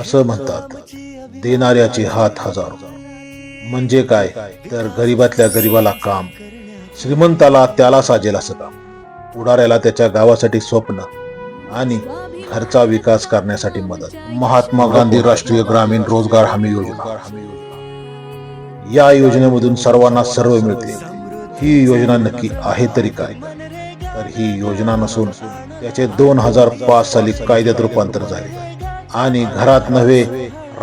असं म्हणतात. देणाऱ्याचे हात हजारो. म्हणजे काय? तर गरीबातल्या गरीबाला काम. श्रीमंताला त्याला साजेल असं काम. पुढाऱ्याला त्याच्या गावासाठी स्वप्न आणि घरचा विकास करण्यासाठी मदत. महात्मा गांधी राष्ट्रीय ग्रामीण रोजगार हमी योजना. या योजनेमधून सर्वांना सर्व मिळते. ही योजना नक्की आहे तरी काय? तर ही योजना नसून त्याचे दोन हजार पाच साली कायद्यात रूपांतर झाले. आणि घरात नव्हे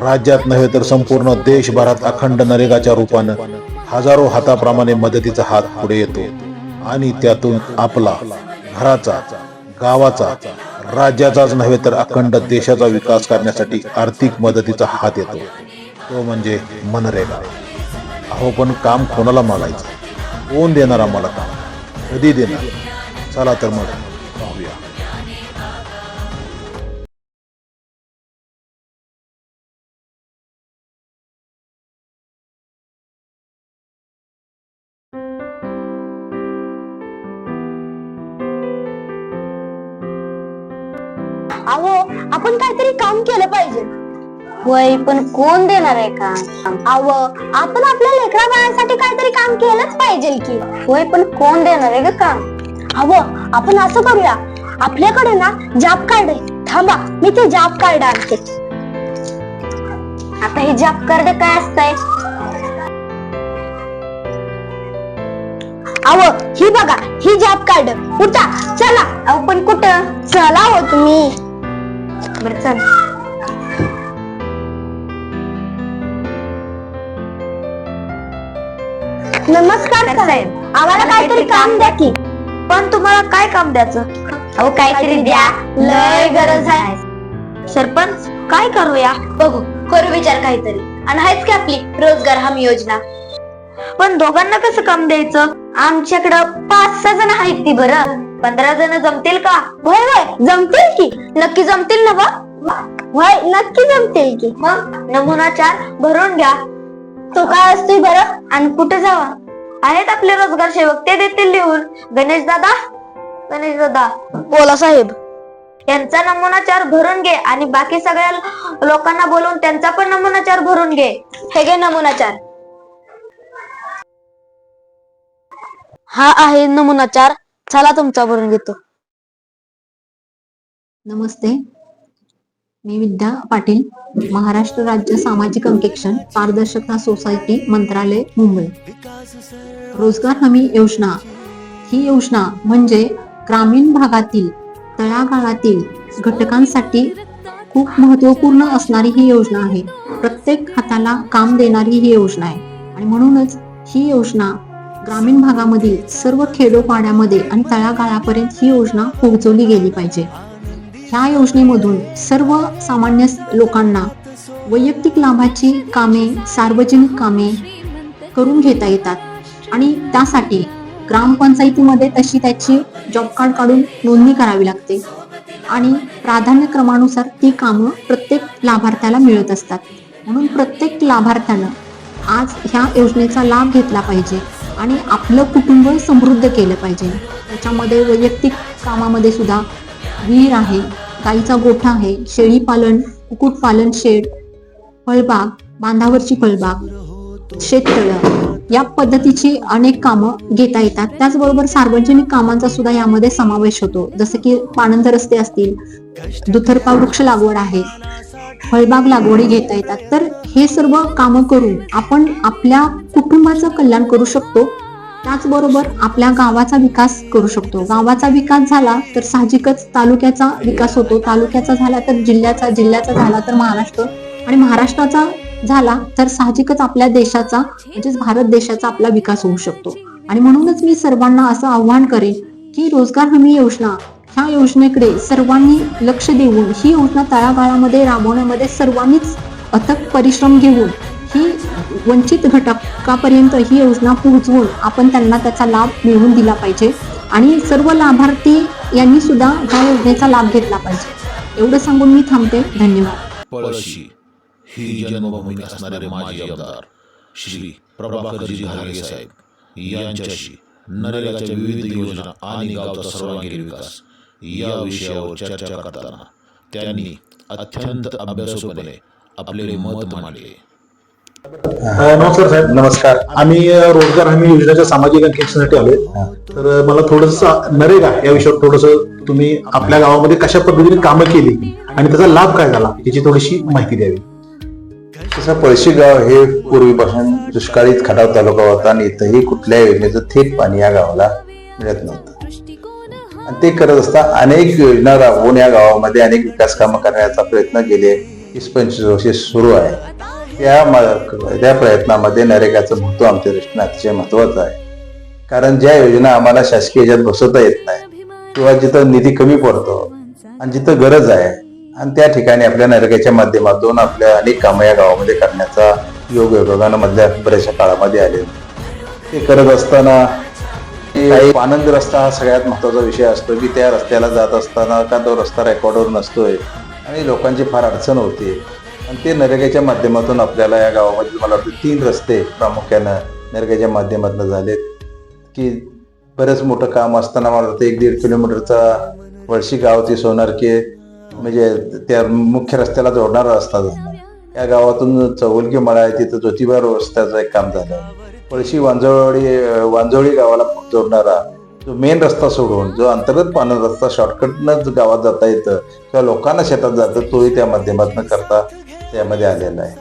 राज्यात नव्हे तर संपूर्ण देशभरात अखंड नरेगाच्या रूपानं हजारो हाताप्रमाणे मदतीचा हात पुढे येतो. आणि त्यातून आपला घराचा गावाचा राज्याचाच नव्हे तर अखंड देशाचा विकास करण्यासाठी आर्थिक मदतीचा हात येतो. तो म्हणजे मनरेगा. अहो पण काम कोणाला मागायचं कोण देणार आम्हाला काम कधी देणार? चला तर मग. अहो आपण काहीतरी काम केलं पाहिजे. वय पण कोण देणार आहे काम? अहो आपण आपल्या लेकरा बाळांसाठी काहीतरी काम केलंच पाहिजे की. वय पण कोण देणार आहे ग काम? अहो आपण असं करूया. आपल्याकडे ना जॉब कार्ड आहे. थांबा मी ते जॉब कार्ड आणते. आता हे जॉब कार्ड काय असतंय? अहो ही बघा ही जॉब कार्ड उठा चला. अहो पण कुठं? चला हो तुम्ही. बरं चल. नमस्कार साहेब आम्हाला काहीतरी काम द्या की. पण तुम्हाला काय काम द्यायचं? अहो काहीतरी द्या. लय गरज आहे. सरपंच काय करूया? बघू करू विचार काहीतरी. आणि आहेच की आपली रोजगार हमी योजना. पण दोघांना कसं काम द्यायचं? आमच्याकडं पाच सहा जण आहेत ती बरं. पंधरा जण जमतील का? होय होय. जमतील की. नक्की जमतील ना बा? होय नक्की जमतील की. मग नमुना चार भरून घ्या. तो काय असतोय बरं? आणि कुठे जावा? आहेत आपले रोजगार सेवक ते देतील लिहून. गणेश दादा? गणेश दादा? बोला साहेब. यांचा नमुना चार भरून घे आणि बाकी सगळ्या लोकांना बोलवून त्यांचा पण नमुना चार भरून घे. हे घे नमुना चार. हा आहे नमुना चार. चला तुमचा भरून घेतो. नमस्ते. मी विद्या पाटील महाराष्ट्र राज्य सामाजिक अंकेक्षण पारदर्शकता सोसायटी मंत्रालय मुंबई. रोजगार हमी योजना. ही योजना म्हणजे ग्रामीण भागातील तळागाळातील घटकांसाठी खूप महत्त्वपूर्ण असणारी ही योजना आहे. प्रत्येक हाताला काम देणारी ही योजना आहे. आणि म्हणूनच ही योजना ग्रामीण भागामधील सर्व खेडोपाड्यामध्ये आणि तळागाळापर्यंत ही योजना पोहोचवली गेली पाहिजे. ह्या योजनेमधून सर्व सामान्य लोकांना वैयक्तिक लाभाची कामे सार्वजनिक कामे करून घेता येतात. आणि त्यासाठी ग्रामपंचायतीमध्ये तशी त्याची जॉब कार्ड काढून नोंदणी करावी लागते. आणि प्राधान्यक्रमानुसार ती कामं प्रत्येक लाभार्थ्याला मिळत असतात. म्हणून प्रत्येक लाभार्थ्यानं आज ह्या योजनेचा लाभ घेतला पाहिजे आणि आपलं कुटुंब समृद्ध केलं पाहिजे. त्याच्यामध्ये वैयक्तिक कामामध्ये सुद्धा विहीर आहे गाईचा गोठा आहे शेळी पालन कुक्कुटपालन शेड फळबाग बांधावरची फळबाग शेततळ या पद्धतीची अनेक कामं घेता येतात. त्याचबरोबर सार्वजनिक कामांचा सुद्धा यामध्ये समावेश होतो. जसं की पाणंद रस्ते असतील दुथरपा वृक्ष लागवड आहे फळबाग लागवडी घेता येतात. तर हे सर्व कामं करून आपण आपल्या कुटुंबाचं कल्याण करू शकतो. त्याचबरोबर आपल्या गावाचा विकास करू शकतो. गावाचा विकास झाला तर साहजिकच तालुक्याचा विकास होतो. तालुक्याचा झाला तर जिल्ह्याचा जिल्ह्याचा झाला तर महाराष्ट्र आणि महाराष्ट्राचा झाला तर साहजिकच आपल्या देशाचा म्हणजेच भारत देशाचा आपला विकास होऊ शकतो. आणि म्हणूनच मी सर्वांना असं आव्हान करेन की रोजगार हमी योजना ह्या योजनेकडे सर्वांनी लक्ष देऊन ही योजना तळागाळामध्ये राबवण्यामध्ये सर्वांनीच अथक परिश्रम घेऊन की वंचित घटकापर्यंत ही योजना पोहोचवून आपण त्यांना त्याचा लाभ मिळवून दिला पाहिजे. आणि सर्व लाभार्थी यांनी सुद्धा ह्या योजनेचा लाभ घेतला पाहिजे. एवढं सांगून मी थांबते. धन्यवाद. पळशी ही जन्मभूमी असणारे माजी आमदार श्री प्रभाकरजी घागे साहेब यांच्याशी नरेगाच्या विविध योजना आणि गावचा सर्वांगीण विकास या विषयावर चर्चा करताना त्यांनी अत्यंत अभ्यासपणे आपले मत मांडले. नमस्कार साहेब. नमस्कार. आम्ही रोजगार हमी योजनेच्या सामाजिक अंकेक्षणासाठी आलोय. तर मला थोडस नरेगा या विषयावर थोडस तुम्ही आपल्या गावामध्ये कशा पद्धतीने कामं केली आणि त्याचा लाभ काय झाला याची थोडीशी माहिती द्यावी. तसं पळशी गाव हे पूर्वीपासून दुष्काळीत खटाव तालुका होता आणि इथंही कुठल्या योजनेचं थेट पाणी या गावाला मिळत नव्हतं. आणि ते करत असता अनेक योजना राबवून या गावामध्ये अनेक विकास कामं करण्याचा प्रयत्न गेले वीस पंचवीस वर्षे सुरू आहे. त्या त्या प्रयत्नामध्ये नरेगाचं महत्त्व आमच्या दृष्टीने अतिशय महत्वाचं आहे. कारण ज्या योजना आम्हाला शासकीय याच्यात बसवता येत नाही किंवा जिथं निधी कमी पडतो आणि जिथं गरज आहे आणि त्या ठिकाणी आपल्या नरेगाच्या माध्यमातून आपल्या अनेक कामं या गावामध्ये करण्याचा योग योगानं मधल्या बऱ्याचशा काळामध्ये आले ते करत असताना आनंद रस्ता हा सगळ्यात महत्त्वाचा विषय असतो की त्या रस्त्याला जात असताना का तो रस्ता रेकॉर्डवर नसतोय आणि लोकांची फार अडचण होते. आणि ते नरेगाच्या माध्यमातून आपल्याला या गावामध्ये मला वाटतं तीन रस्ते प्रामुख्यानं नरेगाच्या माध्यमातून झालेत. की बरंच मोठं काम असताना मला वाटतं एक दीड किलोमीटरचा वळशी गाव ते सोनारके म्हणजे त्या मुख्य रस्त्याला जोडणारा रस्ता झाला. या गावातून चौलगी मळा आहे तिथं ज्योतिबा रस्त्याचं एक काम झालं. पळशी वांजवळी वांजवळी गावाला जोडणारा जो मेन रस्ता सोडून जो अंतर्गत पाण्याचा रस्ता शॉर्टकटनं गावात जाता येतं किंवा लोकांना शेतात जातं तोही त्या माध्यमातून करता. त्यामध्ये आलेला आहे.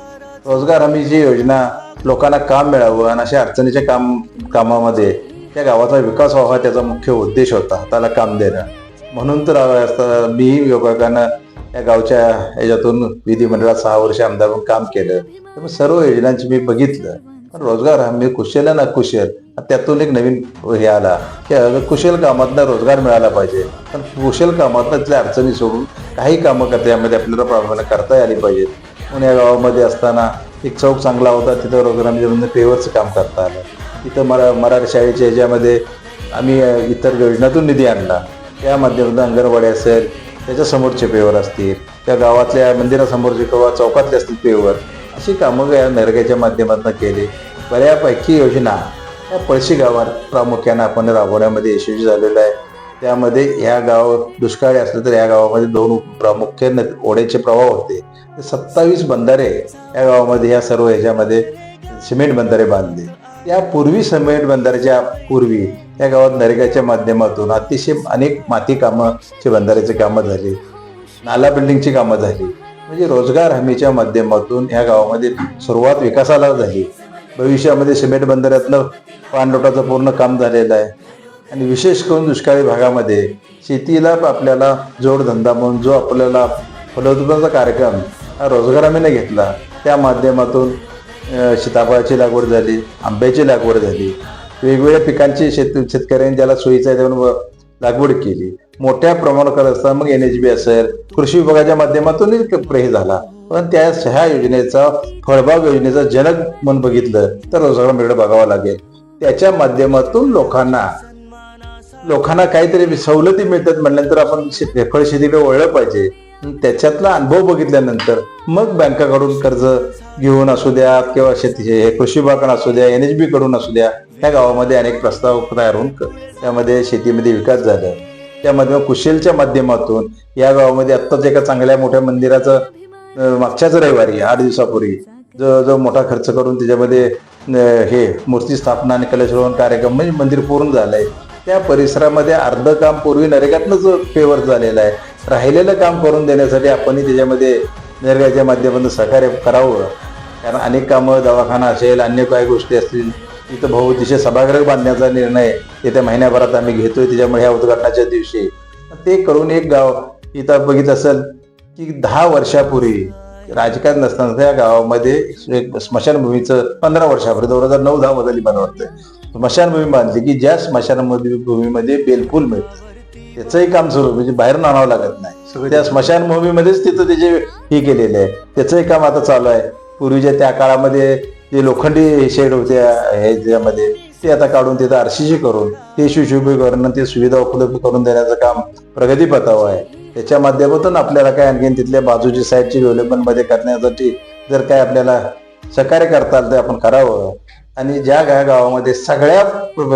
रोजगार हमी जी योजना लोकांना काम मिळावं आणि अशा अडचणीच्या काम कामामध्ये त्या गावाचा विकास व्हावा त्याचा मुख्य उद्देश होता त्याला काम देणं. म्हणून तर आता मीही योगाकानं या गावच्या याच्यातून विधिमंडळात सहा वर्ष आमदार म्हणून काम केलं. त्यामुळे सर्व योजनांची मी बघितलं. पण रोजगार हमी कुशल ना कुशल त्यातून एक नवीन हे आला की कुशल कामातनं रोजगार मिळाला पाहिजे. पण कुशल कामातनं तिथल्या अडचणी सोडून काही कामं करता यामध्ये आपल्याला प्रामुख्याने करता आली पाहिजेत. पुण्या गावामध्ये असताना एक चौक चांगला होता तिथं रोजगार म्हणजे पेवरचं काम करता आलं. तिथं मरा मराठी शाळेच्या ह्याच्यामध्ये आम्ही इतर योजनातून निधी आणला. त्या माध्यमातून अंगणवाडी असेल त्याच्यासमोरचे पेवर असतील त्या गावातल्या मंदिरासमोरचे किंवा चौकातले असतील पेवर अशी कामं या नरगाच्या माध्यमातून केली. बऱ्यापैकी योजना या पळशी गावात प्रामुख्यानं आपण राबवण्यामध्ये यशस्वी झालेलं आहे. त्यामध्ये ह्या गाव दुष्काळी असलं तर या गावामध्ये दोन प्रामुख्याने ओढ्याचे प्रवाह होते. सत्तावीस बंधारे या गावामध्ये या सर्व ह्याच्यामध्ये सिमेंट बंधारे बांधले. यापूर्वी सिमेंट बंधाऱ्याच्या पूर्वी या गावात नरेगाच्या माध्यमातून अतिशय अनेक माती कामाचे बंधाऱ्याचे कामं झाली. नाला बिल्डिंगची कामं झाली. म्हणजे रोजगार हमीच्या माध्यमातून या गावामध्ये सुरुवात विकासाला झाली. भविष्यामध्ये सिमेंट बंधाऱ्यातलं पाणलोटाचं पूर्ण काम झालेलं आहे. आणि विशेष करून दुष्काळी भागामध्ये शेतीला आपल्याला जोडधंदा म्हणून जो आपल्याला फलोत्पादनाचा कार्यक्रम हा रोजगारामीने घेतला त्या माध्यमातून सीताफळाची लागवड झाली आंब्याची लागवड झाली. वेगवेगळ्या पिकांची शेत शेतकऱ्यांनी ज्याला सोयीचा आहे त्यावर लागवड केली. मोठ्या प्रमाणात करत असताना मग एन एच बी असेल कृषी विभागाच्या माध्यमातूनही हे झाला. पण त्या ह्या योजनेचा फळबाग योजनेचा जनक म्हणून बघितलं तर रोजगार मिळणं बघावं लागेल. त्याच्या माध्यमातून लोकांना लोकांना काहीतरी सवलती मिळतात म्हटल्यानंतर आपण शे- फळ शेतीकडे वळलं पाहिजे. त्याच्यातला अनुभव बघितल्यानंतर मग बँकाकडून कर्ज घेऊन असू द्या किंवा शेती हे कृषी विभागाकडून असू द्या एन एच बी कडून असू द्या त्या गावामध्ये अनेक प्रस्ताव तयार होऊन त्यामध्ये शेतीमध्ये विकास झाला. त्यामध्ये मग कुशलच्या माध्यमातून या गावामध्ये आत्ताच एका चांगल्या मोठ्या मंदिराचं मागच्याच रविवारी आठ दिवसापूर्वी जो जो मोठा खर्च करून त्याच्यामध्ये हे मूर्ती स्थापना आणि कलशरोहण कार्यक्रम म्हणजे मंदिर पूर्ण झालंय. त्या परिसरामध्ये अर्ध काम पूर्वी नरेगातनंच फेवर झालेलं आहे. राहिलेलं काम करून देण्यासाठी आपणही त्याच्यामध्ये नरेगाच्या माध्यमातून सहकार्य करावं. कारण अनेक कामं दवाखाना असेल अन्य काही गोष्टी असतील इथं तिथे सभागृह बांधण्याचा निर्णय येत्या महिन्याभरात आम्ही घेतोय. त्याच्यामुळे ह्या उद्घाटनाच्या दिवशी ते करून एक गाव इथं बघित असेल की दहा वर्षापूर्वी राजकारण नसताना त्या गावामध्ये एक स्मशानभूमीचं पंधरा वर्षापूर्वी दोन हजार नऊ दहा बदलली मला वाटतं स्मशानभूमी बांधली की ज्या स्मशानभूमी भूमीमध्ये बेलफूल मिळतं त्याचंही काम सुरू म्हणजे बाहेरून आणावं लागत नाही. त्या स्मशानभूमीमध्येच तिथं त्याचे हे केलेले आहे त्याचंही काम आता चालू आहे. पूर्वीच्या त्या काळामध्ये जे लोखंडी शेड होते ह्याच्यामध्ये ते आता काढून तिथं आरशीशी करून ते सुशोभीकरण ते सुविधा उपलब्ध करून देण्याचं काम प्रगतीपथावर आहे. त्याच्या माध्यमातून आपल्याला काय आणखीन तिथल्या बाजूची साईडची डेव्हलपमेंटमध्ये करण्यासाठी जर काय आपल्याला सहकार्य करता आलं तर आपण करावं. आणि ज्या गावामध्ये सगळ्या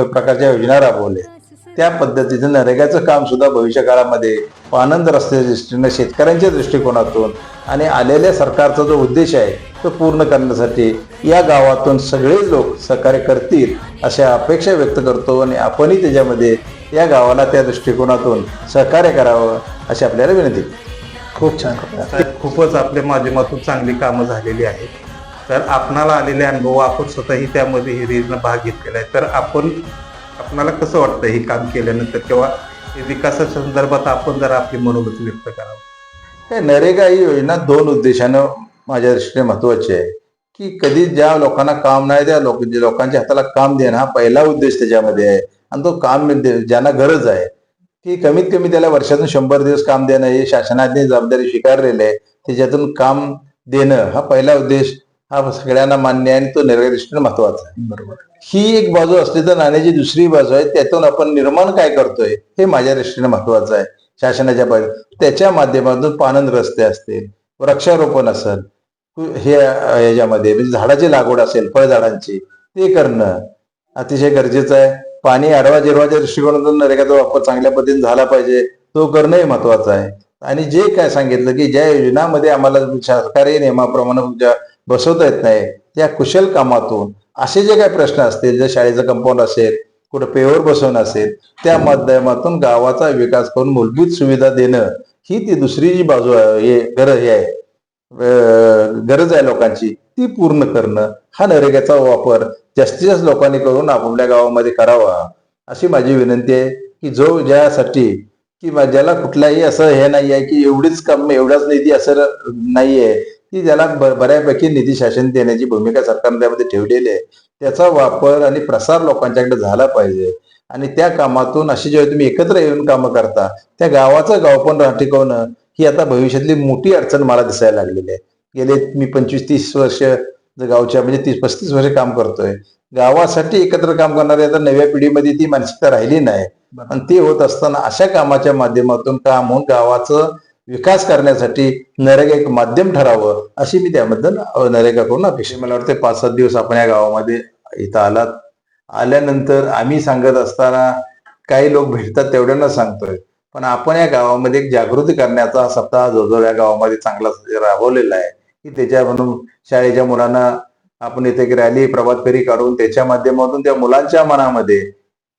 प्रकारच्या योजना राबवल्या त्या पद्धतीचं नरेगाचं काम सुद्धा भविष्य काळामध्ये आनंद रस्त्याच्या दृष्टीने शेतकऱ्यांच्या दृष्टिकोनातून आणि आलेल्या सरकारचा जो उद्देश आहे तो पूर्ण करण्यासाठी या गावातून सगळे लोक सहकार्य करतील अशा अपेक्षा व्यक्त करतो आणि आपणही त्याच्यामध्ये या गावाला त्या दृष्टिकोनातून सहकार्य करावं अशी आपल्याला विनंती. खूप छान. खूपच आपल्या माध्यमातून चांगली कामं झालेली आहेत. तर आपणाला आलेले अनुभव आपण स्वतःही त्यामध्ये हिरीनं भाग घेतलेला आहे. तर आपण आपणाला कसं वाटतं हे काम केल्यानंतर? किंवा हे विकासाच्या संदर्भात आपण जरा आपली मनोगत व्यक्त करावं? हे नरेगा ही योजना दोन उद्देशानं माझ्या दृष्टीने महत्वाची आहे. की कधी ज्या लोकांना काम नाही त्या लोक लोकांच्या हाताला काम देणं हा पहिला उद्देश त्याच्यामध्ये आहे. आणि तो काम ज्यांना गरज आहे की कमीत कमी त्याला वर्षातून शंभर दिवस काम देणं हे शासनाने जबाबदारी स्वीकारलेली आहे त्याच्यातून काम देणं हा पहिला उद्देश हा सगळ्यांना मान्य आहे आणि तो नरेगा दृष्टीने महत्त्वाचा आहे. बरोबर. ही एक बाजू असली तर नाण्याची दुसरी बाजू आहे त्यातून आपण निर्माण काय करतोय हे माझ्या दृष्टीने महत्वाचं आहे. शासनाच्या बाजू त्याच्या माध्यमातून पानंद रस्ते असतील वृक्षारोपण असेल हे याच्यामध्ये म्हणजे झाडाची लागवड असेल फळझाडांची ते करणं अतिशय गरजेचं आहे. पाणी आडवा जिरवाच्या दृष्टिकोनातून नरेगाचा वापर चांगल्या पद्धतीने झाला पाहिजे तो करणंही महत्वाचं आहे. आणि जे काय सांगितलं की ज्या योजनामध्ये आम्हाला सरकारी नियमाप्रमाणे ज्या बसवता येत नाही त्या कुशल कामातून असे जे काही प्रश्न असतील जर शाळेचं कंपाऊंड असेल कुठं पेवर बसवणं असेल त्या माध्यमातून गावाचा विकास करून मूलभूत सुविधा देणं ही ती दुसरी जी बाजू आहे हे गरज हे आहे. गरज आहे लोकांची ती पूर्ण करणं हा नरेगाचा वापर जास्तीत जास्त लोकांनी करून आपापल्या गावामध्ये करावा अशी माझी विनंती आहे की जो ज्यासाठी की ज्याला कुठलाही असं हे नाही आहे की एवढीच कम एवढाच निधी असं नाहीये की ज्याला ब- बऱ्यापैकी निधी शासन देण्याची भूमिका सरकारने त्यामध्ये ठेवलेली आहे त्याचा वापर आणि प्रसार लोकांच्याकडे झाला पाहिजे. आणि त्या कामातून अशी जेव्हा तुम्ही एकत्र येऊन कामं करता त्या गावाचं गाव पण टिकवणं ही आता भविष्यातली मोठी अडचण मला दिसायला लागलेली आहे. गेले मी पंचवीस तीस वर्ष गावच्या म्हणजे तीस पस्तीस वर्ष काम करतोय. गावासाठी एकत्र काम करणारे आता नव्या पिढीमध्ये ती मानसिकता राहिली नाही. आणि ते होत असताना अशा कामाच्या माध्यमातून काम होऊन गावाचं विकास करण्यासाठी नरेगा एक माध्यम ठरावं अशी मी त्याबद्दल नरेगाकडून अपेक्षा मला वाटते पाच सात दिवस आपण या गावामध्ये इथं आलात. आल्यानंतर आम्ही सांगत असताना काही लोक भेटतात तेवढ्यांना सांगतोय. पण आपण या गावामध्ये एक जागृती करण्याचा सप्ताह जवळजवळ या गावामध्ये चांगला राबवलेला आहे. की त्याच्या म्हणून शाळेच्या मुलांना आपण इथे एक रॅली प्रभात फेरी काढून त्याच्या माध्यमातून त्या मुलांच्या मनामध्ये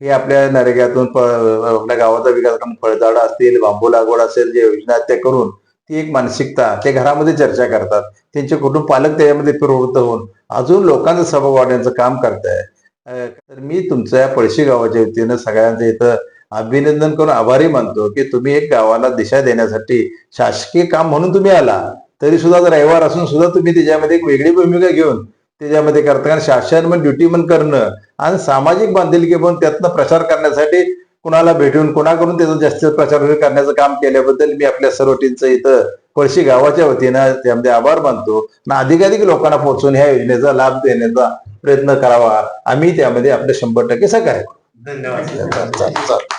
हे आपल्या नरेगातून आपल्या गावाचा विकास करून फळझाडं असतील बांबू लागवड असेल जे योजना ते त्या करून ती एक मानसिकता ते घरामध्ये चर्चा करतात. त्यांचे कुटुंब पालक त्याच्यामध्ये प्रवृत्त होऊन अजून लोकांचा सहभाग वाढण्याचं काम करताय तर मी तुमच्या पळशी गावाच्या वतीनं सगळ्यांचं इथं अभिनंदन करून आभारी मानतो की तुम्ही एक गावाला दिशा देण्यासाठी शासकीय काम म्हणून तुम्ही आला. तरी सुद्धा जर रविवार असून सुद्धा तुम्ही त्याच्यामध्ये एक वेगळी भूमिका घेऊन त्याच्यामध्ये करता कारण शासन पण ड्युटी पण करणं आणि सामाजिक बांधिलकी पण त्यातनं प्रचार करण्यासाठी कुणाला भेटून कुणाकडून त्याचा जास्तीत प्रचार करण्याचं काम केल्याबद्दल मी आपल्या सर्व टीमचं इथं पळशी गावाच्या वतीनं त्यामध्ये आभार मानतो आणि अधिकाधिक लोकांना पोहोचून ह्या योजनेचा लाभ देण्याचा प्रयत्न करावा आम्ही त्यामध्ये आपले शंभर टक्के सहकार्य करू. धन्यवाद.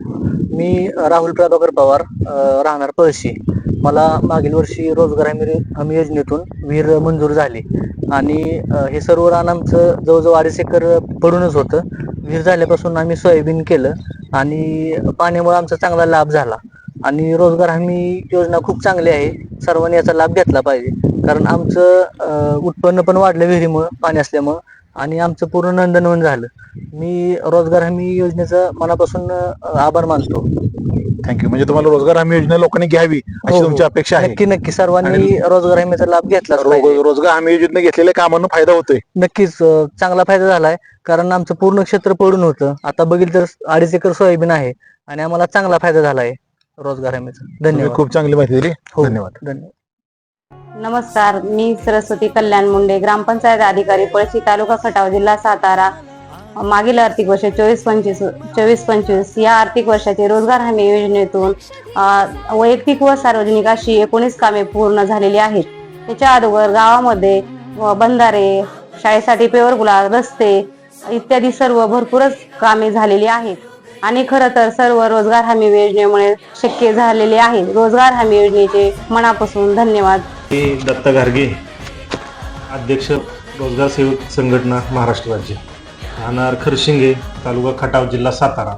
मी राहुल प्रभाकर पवार राहणार पळशी. मला मागील वर्षी रोजगार हमी हमी योजनेतून विहीर मंजूर झाली. आणि हे सर्व रान आमचं जवळजवळ अडीच एकर पडूनच होतं. विहीर झाल्यापासून आम्ही सोयाबीन केलं आणि पाण्यामुळे आमचा चांगला लाभ झाला. आणि रोजगार हमी योजना खूप चांगली आहे. सर्वांनी याचा लाभ घेतला पाहिजे. कारण आमचं उत्पन्न पण वाढलं विहिरीमुळं पाणी असल्यामुळं. आणि आमचं पूर्ण नंदनवन झालं. मी रोजगार हमी योजनेचा मनापासून आभार मानतो. थँक्यू म्हणजे तुम्हाला रोजगार हमी योजना लोकांनी घ्यावी अशी हो, तुमची अपेक्षा आहे. नक्की नक्की. सर्वांनी रोजगार हमीचा लाभ घेतला रो- रोजगार हमी योजनेत घेतलेल्या कामांना फायदा होतोय. नक्कीच अ, चांगला फायदा झालाय. कारण आमचं पूर्ण क्षेत्र पडून होतं. आता बघितलं तर अडीच एकर सोयाबीन आहे आणि आम्हाला चांगला फायदा झालाय रोजगार हमीचा. तुम्ही धन्यवाद. खूप चांगली माहिती दिली. हो. धन्यवाद. धन्यवाद. नमस्कार मी सरस्वती कल्याण मुंडे ग्रामपंचायत अधिकारी पळशी तालुका खटाव जिल्हा सातारा. मागील आर्थिक वर्ष चोवीस पंचवीस चोवीस पंचवीस या आर्थिक वर्षाचे रोजगार हमी योजनेतून वैयक्तिक व सार्वजनिक अशी एकोणीस कामे पूर्ण झालेली आहेत. त्याच्या अगोदर गावामध्ये बंधारे शाळेसाठी पेवर गुलाब रस्ते इत्यादी सर्व भरपूरच कामे झालेली आहेत. आणि खरं तर सर्व रोजगार हमी योजनेमुळे शक्य झालेले आहे. रोजगार हमी योजनेचे मनापासून धन्यवाद. मी दत्त घारगे अध्यक्ष रोजगार सेवक संघटना महाराष्ट्र राज्य. राहणार खरशिंगे तालुका खटाव जिल्हा सातारा.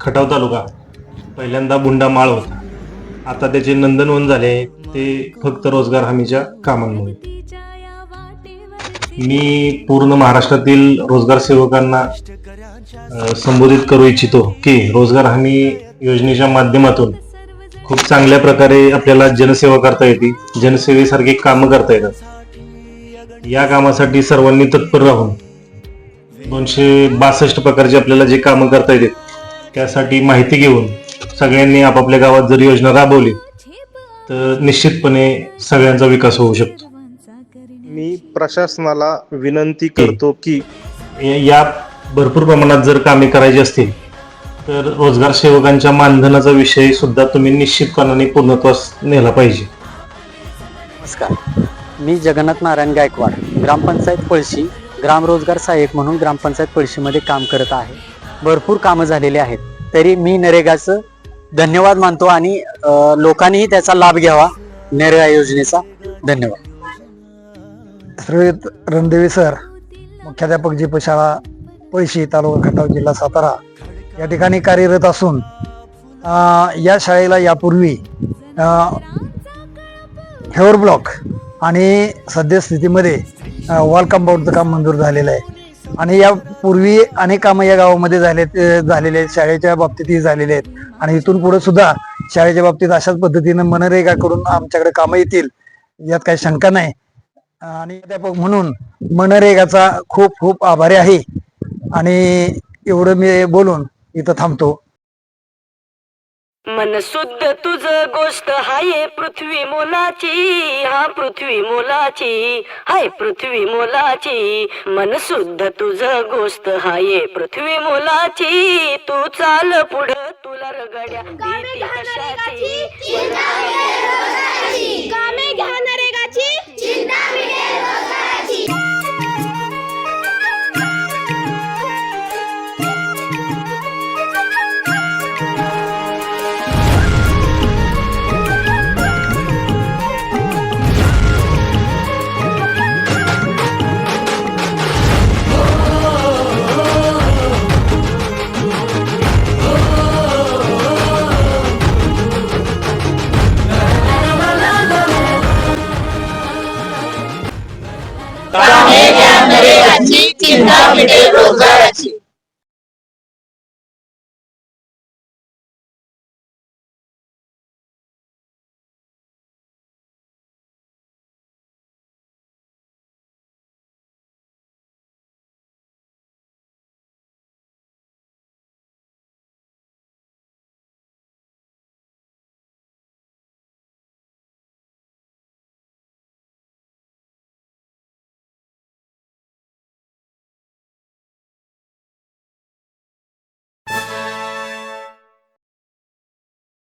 खटाव तालुका पहिल्यांदा बुंडा माळ होता. आता त्याचे नंदनवन झाले ते फक्त रोजगार हमीच्या कामांमुळे. मी पूर्ण महाराष्ट्रातील रोजगार सेवकांना संबोधित करू इच्छितो की रोजगार हमी योजनेच्या माध्यमातून खूप चांगल्या प्रकारे आपल्याला जनसेवा करता येते जनसेवेसारखी कामं करता येतात. या कामासाठी सर्वांनी तत्पर राहून दोनशे बासष्ट प्रकारचे आपल्याला जे कामं करता येतात त्यासाठी माहिती घेऊन सगळ्यांनी आपापल्या गावात जर योजना राबवली तर निश्चितपणे सगळ्यांचा विकास होऊ शकतो. मी प्रशासनाला विनंती करतो की या भरपूर प्रमाणात जर कामे करायची असतील तर रोजगार सेवकांच्या मानधनाचा विषय सुद्धा तुम्ही निश्चितपणाने पूर्णत्वास नेला पाहिजे. नमस्कार. मी जगन्नाथ नारायण गायकवाड ग्रामपंचायत पळशी ग्राम रोजगार सहाय्यक म्हणून ग्रामपंचायत पळशीमध्ये काम करत आहे. भरपूर कामं झालेली आहेत. तरी मी नरेगाचं धन्यवाद मानतो आणि लोकांनीही त्याचा लाभ घ्यावा. नरेगा योजनेचा धन्यवाद. श्रीयुत रणदेवी सर मुख्याध्यापक जी शाळा पळशी तालुका खटाव जिल्हा सातारा या ठिकाणी कार्यरत असून या शाळेला यापूर्वी हेवर ब्लॉक आणि सद्यस्थितीमध्ये वॉल कंपाऊंडचं काम मंजूर झालेलं आहे. आणि यापूर्वी अनेक कामं या गावामध्ये झाले झालेले आहेत. शाळेच्या बाबतीतही झालेले आहेत. आणि इथून पुढे सुद्धा शाळेच्या बाबतीत अशाच पद्धतीनं मनरेगा करून आमच्याकडे कामं येतील यात काही शंका नाही. आणि अध्यापक म्हणून मनरेगाचा खूप खूप आभारी आहे. आणि एवढं मी बोलून इथं थांबतो. मन शुद्ध तुझ गोष्ट हाय पृथ्वी मोलाची हा पृथ्वी मोलाची हाय पृथ्वी मोलाची. मन शुद्ध तुझ गोष्ट हाय पृथ्वी मोलाची तू चाल पुढ तुला रगड्या भीती कशाची? कामे घ्या नरेगाची